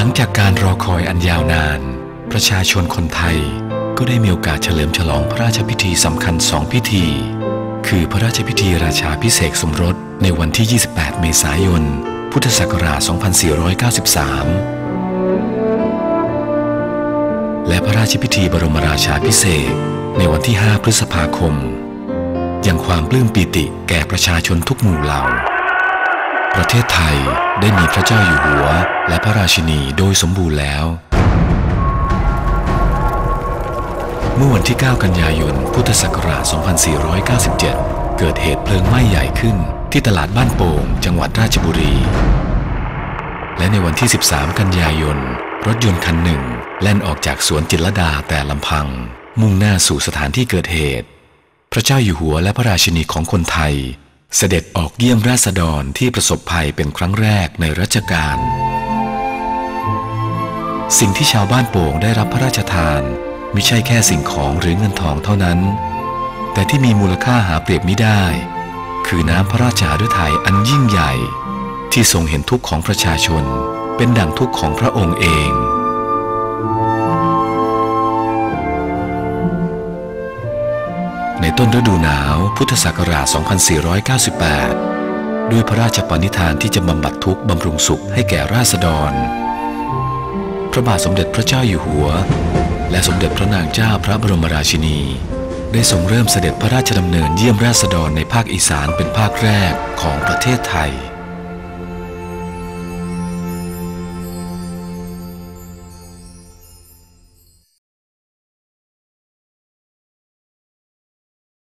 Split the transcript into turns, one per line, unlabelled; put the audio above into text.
ังจากการรอคอยอันยาวนาน ประชาชนคนไทยก็ได้มีโอกาสเฉลิมฉลองพระราชพิธีสำคัญสองพิธี คือพระราชพิธีราชาพิเศษสมรสในวันที่ 28 เมษายน พุทธศักราช 2493 และพระราชพิธีบรมราชาพิเศษในวันที่ 5 พฤษภาคม ยังความปลื้มปีติแก่ประชาชนทุกหมู่เหล่า ประเทศไทยได้มีพระเจ้าอยู่หัว และพระราชินีโดยสมบูรณ์แล้ว เมื่อวันที่ 9 กันยายน พุทธศักราช 2497 เกิดเหตุเพลิงไหม้ใหญ่ขึ้นที่ตลาดบ้านโป่ง จังหวัดราชบุรี และในวันที่ 13 กันยายน รถยนต์คันหนึ่ง แล่นออกจากสวนจิตรดาแต่ลำพัง มุ่งหน้าสู่สถานที่เกิดเหตุ พระเจ้าอยู่หัวและพระราชินีของคนไทย เสด็จออกเยี่ยมราษฎรที่ประสบภัยเป็นครั้งแรกในรัชกาล สิ่งที่ชาวบ้านโป่งได้รับพระราชทานไม่ใช่แค่สิ่งของหรือเงินทองเท่านั้น แต่ที่มีมูลค่าหาเปรียบไม่ได้ คือน้ำพระราชาฤทัยอันยิ่งใหญ่ ที่ทรงเห็นทุกข์ของประชาชนเป็นดั่งทุกข์ของพระองค์เอง ในต้นฤดูหนาว พุทธศักราช 2498 ด้วยพระราชปณิธานที่จะบำบัดทุกข์บำรุงสุขให้แก่ราษฎร พระบาทสมเด็จพระเจ้าอยู่หัว และสมเด็จพระนางเจ้าพระบรมราชินี ได้ทรงเริ่มเสด็จพระราชดำเนินเยี่ยมราษฎรในภาคอีสานเป็นภาคแรกของประเทศไทย